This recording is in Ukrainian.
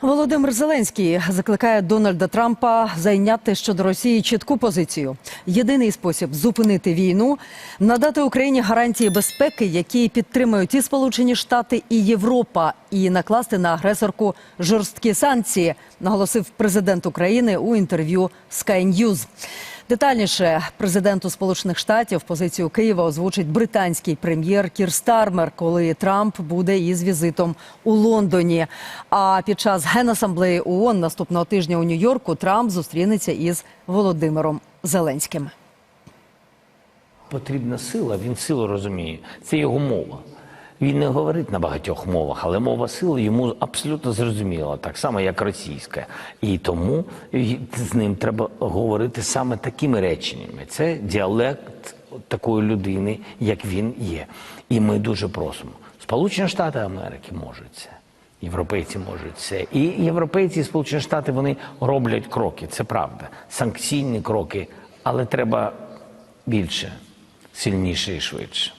Володимир Зеленський закликає Дональда Трампа зайняти щодо Росії чітку позицію. Єдиний спосіб зупинити війну надати Україні гарантії безпеки, які підтримують і Сполучені Штати, і Європа, і накласти на агресорку жорсткі санкції, наголосив президент України у інтерв'ю Sky News. Детальніше президенту Сполучених Штатів позицію Києва озвучить британський прем'єр Кір Стармер, коли Трамп буде із візитом у Лондоні. А під час генасамблеї ООН наступного тижня у Нью-Йорку Трамп зустрінеться із Володимиром Зеленським. Потрібна сила, він силу розуміє. Це його мова. Він не говорить на багатьох мовах, але мова сили йому абсолютно зрозуміла, так само, як російська. І тому з ним треба говорити саме такими реченнями. Це діалект такої людини, як він є. І ми дуже просимо. Сполучені Штати Америки можуть це. Європейці можуть це. І європейці, і Сполучені Штати вони роблять кроки. Це правда. Санкційні кроки, але треба більше, сильніше і швидше.